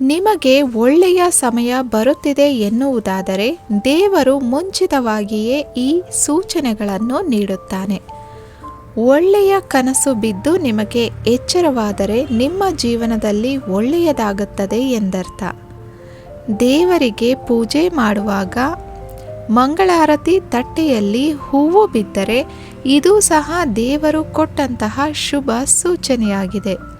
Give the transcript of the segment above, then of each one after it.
ನಿಮಗೆ ಒಳ್ಳೆಯ ಸಮಯ ಬರುತ್ತಿದೆ ಎನ್ನುವುದಾದರೆ ದೇವರು ಮುಂಚಿತವಾಗಿಯೇ ಈ ಸೂಚನೆಗಳನ್ನು ನೀಡುತ್ತಾನೆ. ಒಳ್ಳೆಯ ಕನಸು ಬಿದ್ದು ನಿಮಗೆ ಎಚ್ಚರವಾದರೆ ನಿಮ್ಮ ಜೀವನದಲ್ಲಿ ಒಳ್ಳೆಯದಾಗುತ್ತದೆ ಎಂದರ್ಥ. ದೇವರಿಗೆ ಪೂಜೆ ಮಾಡುವಾಗ ಮಂಗಳಾರತಿ ತಟ್ಟೆಯಲ್ಲಿ ಹೂವು ಬಿದ್ದರೆ ಇದು ಸಹ ದೇವರು ಕೊಟ್ಟಂತಹ ಶುಭ ಸೂಚನೆಯಾಗಿದೆ.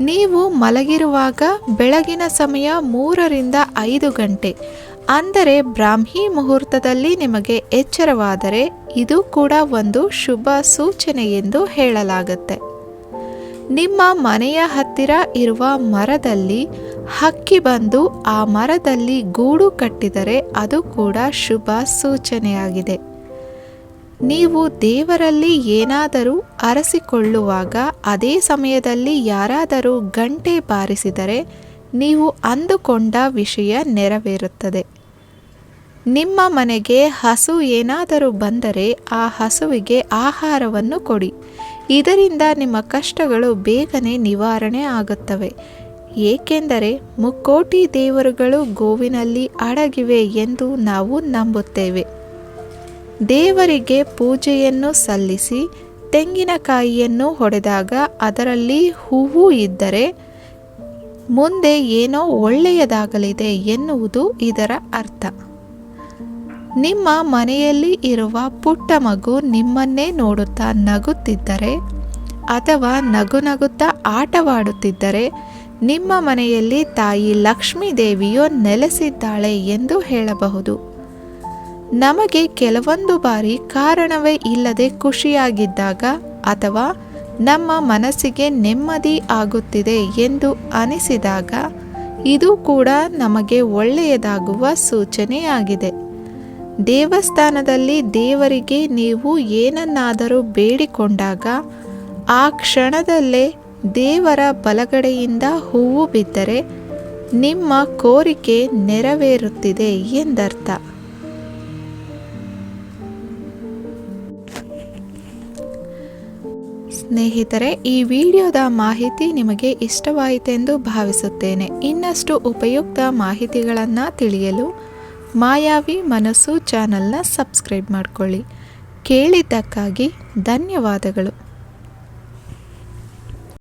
ನೀವು ಮಲಗಿರುವಾಗ ಬೆಳಗಿನ ಸಮಯ ಮೂರರಿಂದ ಐದು ಗಂಟೆ. ಅಂದರೆ ಬ್ರಾಹ್ಮಿ ಮುಹೂರ್ತದಲ್ಲಿ ನಿಮಗೆ ಎಚ್ಚರವಾದರೆ ಇದು ಕೂಡ ಒಂದು ಶುಭ ಸೂಚನೆ ಎಂದು ಹೇಳಲಾಗುತ್ತೆ. ನಿಮ್ಮ ಮನೆಯ ಹತ್ತಿರ ಇರುವ ಮರದಲ್ಲಿ ಹಕ್ಕಿ ಬಂದು ಆ ಮರದಲ್ಲಿ ಗೂಡು ಕಟ್ಟಿದರೆ ಅದು ಕೂಡ ಶುಭ ಸೂಚನೆಯಾಗಿದೆ. ನೀವು ದೇವರಲ್ಲಿ ಏನಾದರೂ ಅರಸಿಕೊಳ್ಳುವಾಗ ಅದೇ ಸಮಯದಲ್ಲಿ ಯಾರಾದರೂ ಗಂಟೆ ಬಾರಿಸಿದರೆ ನೀವು ಅಂದುಕೊಂಡ ವಿಷಯ ನೆರವೇರುತ್ತದೆ. ನಿಮ್ಮ ಮನೆಗೆ ಹಸು ಏನಾದರೂ ಬಂದರೆ ಆ ಹಸುವಿಗೆ ಆಹಾರವನ್ನು ಕೊಡಿ. ಇದರಿಂದ ನಿಮ್ಮ ಕಷ್ಟಗಳು ಬೇಗನೆ ನಿವಾರಣೆ ಆಗುತ್ತವೆ. ಏಕೆಂದರೆ ಮುಕ್ಕೋಟಿ ದೇವರುಗಳು ಗೋವಿನಲ್ಲಿ ಅಡಗಿವೆ ಎಂದು ನಾವು ನಂಬುತ್ತೇವೆ. ದೇವರಿಗೆ ಪೂಜೆಯನ್ನು ಸಲ್ಲಿಸಿ ತೆಂಗಿನಕಾಯಿಯನ್ನು ಹೊಡೆದಾಗ ಅದರಲ್ಲಿ ಹೂವು ಇದ್ದರೆ ಮುಂದೆ ಏನೋ ಒಳ್ಳೆಯದಾಗಲಿದೆ ಎನ್ನುವುದು ಇದರ ಅರ್ಥ. ನಿಮ್ಮ ಮನೆಯಲ್ಲಿ ಇರುವ ಪುಟ್ಟ ಮಗು ನಿಮ್ಮನ್ನೇ ನೋಡುತ್ತಾ ನಗುತ್ತಿದ್ದರೆ ಅಥವಾ ನಗು ನಗುತ್ತಾ ಆಟವಾಡುತ್ತಿದ್ದರೆ ನಿಮ್ಮ ಮನೆಯಲ್ಲಿ ತಾಯಿ ಲಕ್ಷ್ಮೀ ದೇವಿಯು ನೆಲೆಸಿದ್ದಾಳೆ ಎಂದು ಹೇಳಬಹುದು. ನಮಗೆ ಕೆಲವೊಂದು ಬಾರಿ ಕಾರಣವೇ ಇಲ್ಲದೆ ಖುಷಿಯಾಗಿದ್ದಾಗ ಅಥವಾ ನಮ್ಮ ಮನಸ್ಸಿಗೆ ನೆಮ್ಮದಿ ಆಗುತ್ತಿದೆ ಎಂದು ಅನಿಸಿದಾಗ ಇದು ಕೂಡ ನಮಗೆ ಒಳ್ಳೆಯದಾಗುವ ಸೂಚನೆಯಾಗಿದೆ. ದೇವಸ್ಥಾನದಲ್ಲಿ ದೇವರಿಗೆ ನೀವು ಏನನ್ನಾದರೂ ಬೇಡಿಕೊಂಡಾಗ ಆ ಕ್ಷಣದಲ್ಲೇ ದೇವರ ಬಲಗಡೆಯಿಂದ ಹೂವು ಬಿದ್ದರೆ ನಿಮ್ಮ ಕೋರಿಕೆ ನೆರವೇರುತ್ತಿದೆ ಎಂದರ್ಥ. ಸ್ನೇಹಿತರೆ, ಈ ವಿಡಿಯೋದ ಮಾಹಿತಿ ನಿಮಗೆ ಇಷ್ಟವಾಯಿತೆಂದು ಭಾವಿಸುತ್ತೇನೆ. ಇನ್ನಷ್ಟು ಉಪಯುಕ್ತ ಮಾಹಿತಿಗಳನ್ನು ತಿಳಿಯಲು ಮಾಯಾವಿ ಮನಸ್ಸು ಚಾನಲ್ನ ಸಬ್ಸ್ಕ್ರೈಬ್ ಮಾಡಿಕೊಳ್ಳಿ. ಕೇಳಿದ್ದಕ್ಕಾಗಿ ಧನ್ಯವಾದಗಳು.